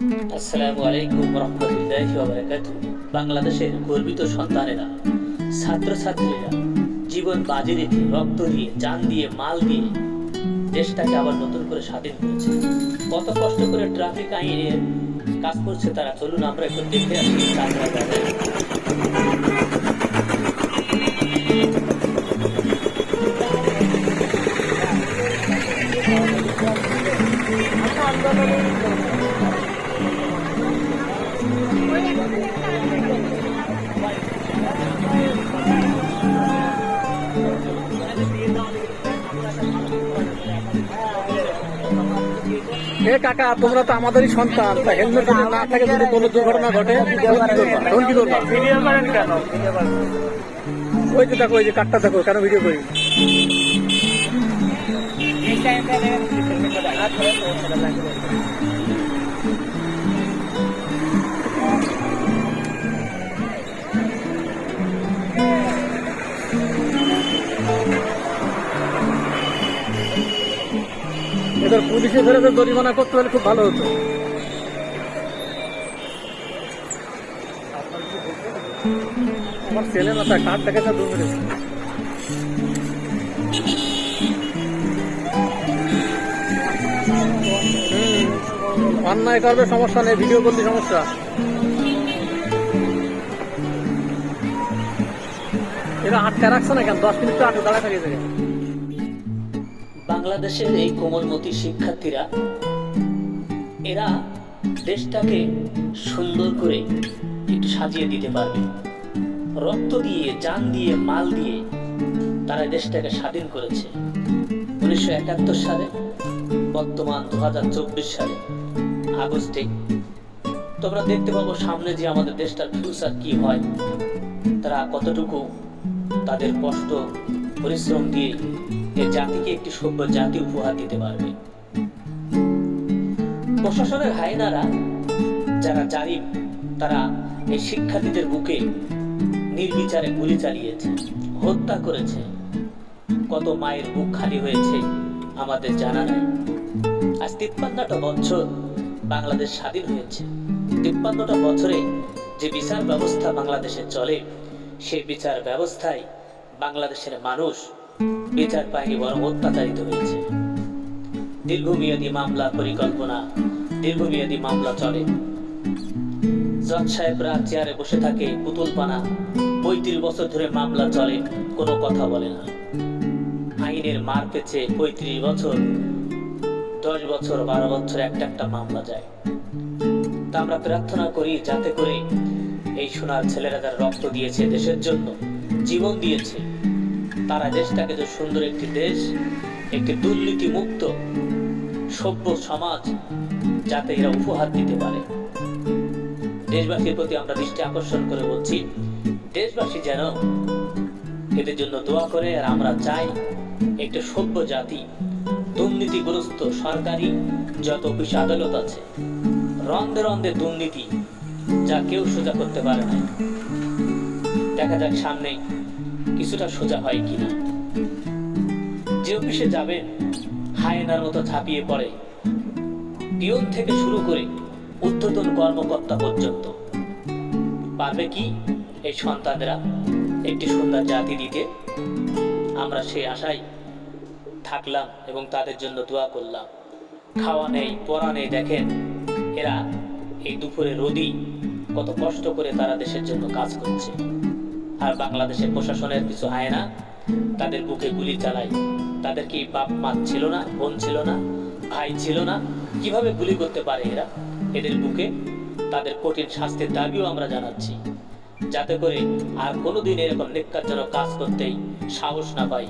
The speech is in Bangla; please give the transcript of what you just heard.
আসসালামু আলাইকুম রহমতুল্লাহি বাংলাদেশের গর্বিত সন্তানেরা, ছাত্রছাত্রীরা, জীবন বাজি রেখে রক্ত দিয়ে যান দিয়ে, মাল দিয়ে দেশটাকে আবার নতুন করে স্বাধীন করেছে। কত কষ্ট করে ট্রাফিক আইনের কাজ করছে তারা। চলুন আমরা একটু দেখে আসি। এ কাকা, তোমরা তো আমাদেরই সন্তান। তা হেলমেট যদি না থাকে, যদি কোনো দুর্ঘটনা ঘটে তখন কি করবা ওই যে দেখো, ওই যে কাটটা দেখো, কেন ভিডিও করি? এই টাইমটা এদের পুলিশে ধরে জরিমানা করতে হলে খুব ভালো হতো। আমার ছেলে না তার কাঠ দেখেছে দু মিনিট অন্যায় করবে, সমস্যা নেই ভিডিও করতে সমস্যা। এরা আটকা রাখছে না কেন? দশ মিনিট তো আটকে দাঁড়ায় থাকে। বাংলাদেশের এই কোমলমতি শিক্ষার্থীরা, এরা দেশটাকে সুন্দর করে একটু সাজিয়ে দিতে পারবে। রক্ত দিয়ে, জান দিয়ে, মাল দিয়ে তারা দেশটাকে স্বাধীন করেছে। উনিশশো একাত্তর সালে, বর্তমান দু হাজার চব্বিশ সালে, আগস্টে। তোমরা দেখতে পাবো সামনে যে আমাদের দেশটার ফিউচার কি হয়, তারা কতটুকু তাদের কষ্ট পরিশ্রম দিয়ে এই জাতিকে একটি সভ্য জাতি উপহার দিতে পারবে। প্রশাসনের হায়নারা যারা জারিম তারা এই শিক্ষার্থীদের বুকে নির্বিচারে গুলি চালিয়েছে, হত্যা করেছে। কত মায়ের বুক খালি হয়েছে আমাদের জানা নাই। আজ তিপ্পান্নটা বছর বাংলাদেশ স্বাধীন হয়েছে। তিপ্পান্নটা বছরে যে বিচার ব্যবস্থা বাংলাদেশে চলে, সেই বিচার ব্যবস্থায় বাংলাদেশের মানুষ বিচার পায়নি, বরং অত্যাচারিত হয়েছে। দীর্ঘমেয়াদী মামলা পরিকল্পনা, দীর্ঘমেয়াদী মামলা চলে। জজ সাহেবরা চেয়ারে বসে থাকে পুতুল পানা পঁয়ত্রিশ বছর ধরে মামলা চলে, কোনো কথা বলে না। আইনের মার পেছে পঁয়ত্রিশ বছর, দশ বছর, বারো বছর একটা একটা মামলা যায়। তা আমরা প্রার্থনা করি যাতে করে এই সোনার ছেলেরা যারা রক্ত দিয়েছে দেশের জন্য, জীবন দিয়েছে। তারা দেশটাকে যে সুন্দর একটি দেশ, একটি দুর্নীতি মুক্ত সভ্য সমাজ, যাতে এরা উপহার দিতে পারে। দেশবাসীর প্রতি আমরা দৃষ্টি আকর্ষণ করে বলছি, দেশবাসী যেন এদের জন্য দোয়া করে, আর আমরা চাই একটি সভ্য জাতি, দুর্নীতিগ্রস্ত সরকারি যত অফিস আদালত আছে রন্ধে রন্ধে দুর্নীতি যা কেউ সোজা করতে পারে না। দেখা যাক সামনে কিছুটা সোজা হয় কিনা। যে অফিসে যাবেন হায়নার মতো ঝাঁপিয়ে পড়ে। পিয়ন থেকে শুরু করে ঊর্ধ্বতন কর্মকর্তা পর্যন্ত। পারবে কি এই সন্তানরা একটি সুন্দর জাতি দিতে? আমরা সেই আশায় থাকলাম এবং তাদের জন্য দোয়া করলাম। খাওয়া নেই, পড়া নেই, দেখেন। এরা এই দুপুরে রোদি কত কষ্ট করে তারা দেশের জন্য কাজ করছে। আর বাংলাদেশের প্রশাসনের কিছু হয় না। তাদের বুকে গুলি চালায় তাদের কি বাপ মা ছিল না, বোন ছিল না, ভাই ছিল না? কীভাবে গুলি করতে পারে এরা? এদের বুকে তাদের কঠিন শাস্তির দাবিও আমরা জানাচ্ছি। যাতে করে আর কোনোদিন এরকম নিকাজজনক কাজ করতেই সাহস না পাই।